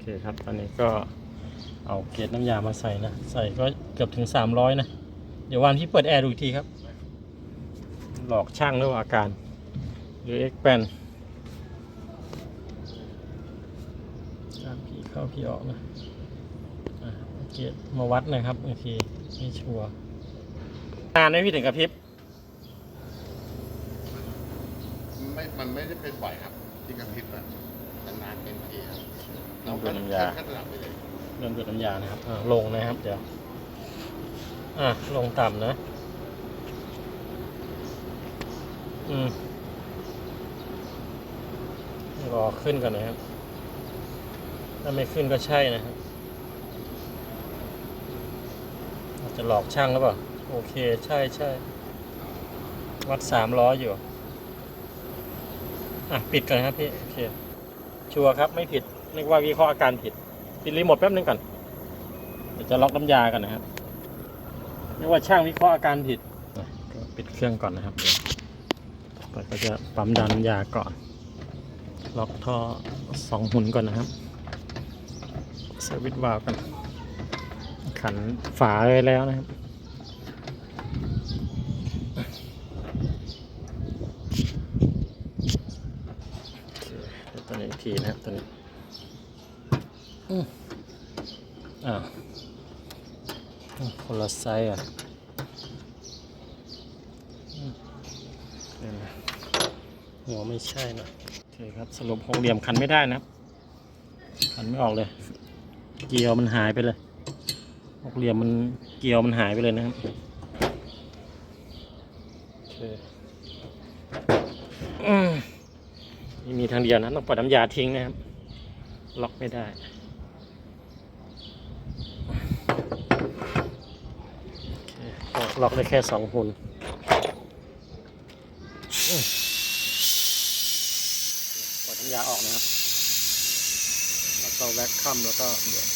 เคครับ ตอนนี้ก็เอาเกล็ดน้ำยามาใส่นะ ใส่ก็เกือบถึง 300 นะ เดี๋ยววันที่เปิดแอร์ดูอีกทีครับ หลอกช่างหรือว่าอาการ หรือเอ็กแปนผีเข้าผีออกนะเกล็ดมาวัดนะครับบางทีไม่ชัวร์นานไหมพี่ถึงกระพริบไม่มันไม่ได้เป็นบ่อยครับ ที่กระพริบอะนานๆเป็นทีครับ ลองดูน้ำยาก็หลับไปเริ่มดูดน้ำยานะครับลงนะครับ เดี๋ยวอะลงต่ำนะ อืมรอขึ้นก่อนนะครับ ถ้าไม่ขึ้นก็ใช่นะครับอาจจะหลอกช่างหรือเปล่า โอเค ใช่ใช่ วัดสามร้อยอยู่ อะ ปิดก่อนครับพี่ โอเค ชัวร์ครับไม่ผิด นึกว่าวิเคราะห์อาการผิดปิดรีโมทแป๊บนึงก่อนเดี๋ยวจะล็อกน้ำยากันนะครับนึกว่าช่างวิเคราะห์อาการผิดปิดเครื่องก่อนนะครับเดี๋ยวก็จะปั๊มดันยาก่อน ล็อกท่อสองหุ่นก่อนนะครับเซอร์วิสวาล์วกัน ขันฝาไว้แล้วนะครับโอเดี๋ยวตัวนี้อีกทีนะครับตัวนี้ อืมอ่าวคนละไซส์อะอืมเดี๋ยวหัวไม่ใช่นะโอเคครับสรุปหกเหลี่ยมคันไม่ได้นะครับคันไม่ออกเลย เกลียวมันหายไปเลยหกเหลี่ยมมันเกลียวมันหายไปเลยนะครับโอเคอืมนี่มีทางเดียวนะต้องปล่อยน้ำยาทิ้งนะครับ ล็อกไม่ได้โอเคก็ ล็อกได้แค่สองหุ่นปล่อยน้ำยาออกนะครับ แล้วก็แว็กคัมแล้วก็เดี๋ยว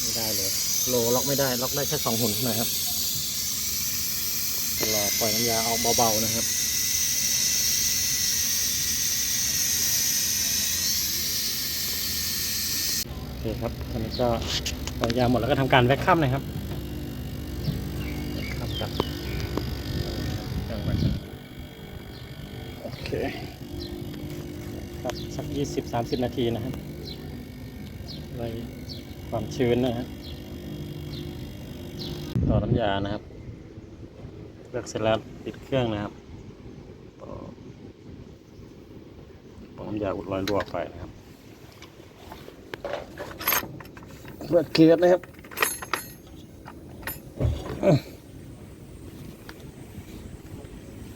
ไม่ได้เลย โลล็อกไม่ได้ ล็อกได้แค่สองหุ่นเท่านั้นครับรอปล่อยน้ำยาออกเบาๆนะครับโอเคครับตอนนี้ก็ปล่อยยาหมดแล้วก็ทำการแว็กคัมนะครับ เคครับสักยี่สิบสามสิบนาทีนะครับไว้ความชื้นนะฮะต่อน้ำยานะครับเลือกเสร็จแล้วปิดเครื่องนะครับต่อปล่อยน้ำยาอุดรอยรั่วไปนะครับเปิดเกียร์นะครับ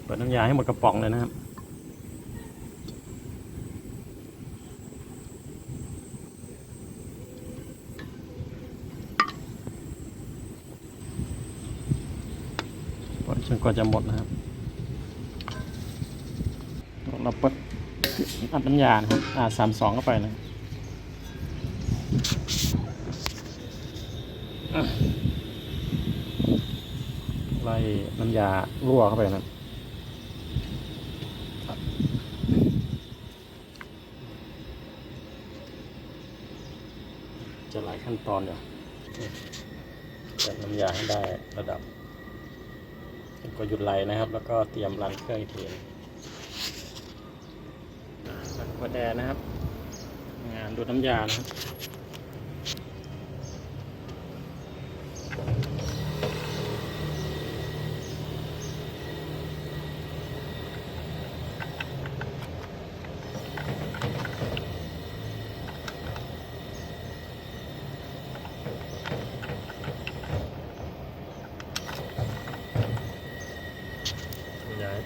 เปิดน้ำยาให้หมดกระป๋องเลยนะครับ ปล่อยจน กว่าจะหมดนะครับเราเปิดอัดน้ำยานะครับอ่าสามสองเข้าไปนะไล่น้ำยารั่วเข้าไปนะจะหลายขั้นตอนอยู่จัดน้ำยาให้ได้ระดับ ก็หยุดไหลนะครับ แล้วก็เตรียมรันเครื่องอีกทีแล้วก็แดร์นะครับ งานดูดน้ำยานะครับ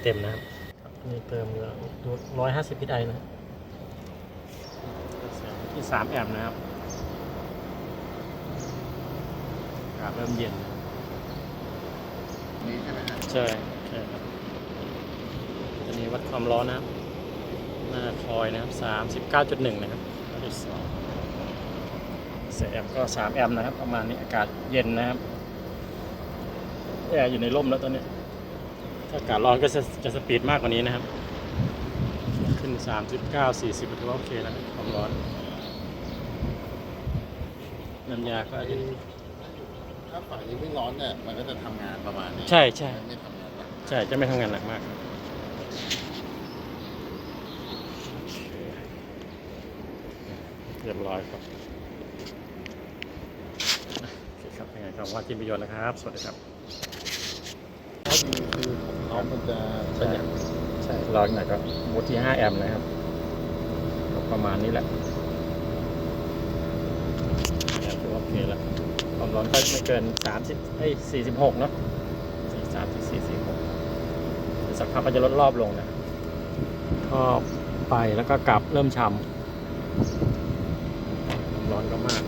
เต็มนะครับครับนี่เติมร้อยห้าสิบพิไอนะครับที่สามแอมป์นะครับอากาศเริ่มเย็นนี่ใช่ไหมฮะใช่ใช่ครับตัวนี้วัดความร้อนนะครับหน้าคอยนะครับสามสิบเก้าจุดหนึ่งนะครับข้อที่สองเสียแอมป์ก็สามแอมป์นะครับ ประมาณนี้อากาศเย็นนะครับแอร์อยู่ในร่มแล้วตอนนี้ถ้า อากาศร้อนก็จะจะสปีดมากกว่านี้นะครับ ขึ้นสามสิบเก้าสี่สิบถือว่าโอเคแล้วนะความร้อน น้ำยาก็จะถ้าฝั่งนี้ไม่ร้อนเนี่ยมันก็จะทำงานประมาณนี้ใช่ใช่ไม่ทำงานหนักใช่จะไม่ทำงานหนักมากเรียบร้อยครับโอเคครับยังไงก็ว่ากินประโยชน์นะครับ สวัสดีครับ เพราะดีคือของเขามันจะใช่ ใช่ร้อนหน่อยก็มุดที่5แอมป์นะครับก็ประมาณนี้แหละเนี่ยถือว่าโอเคแล้วความร้อนก็ไม่เกิน 30เอ้ย46 เนาะ43ถึง46เดี๋ยวสักพักก็จะลดรอบลงนะก็ไปแล้วก็กลับเริ่มชำความร้อนก็มาก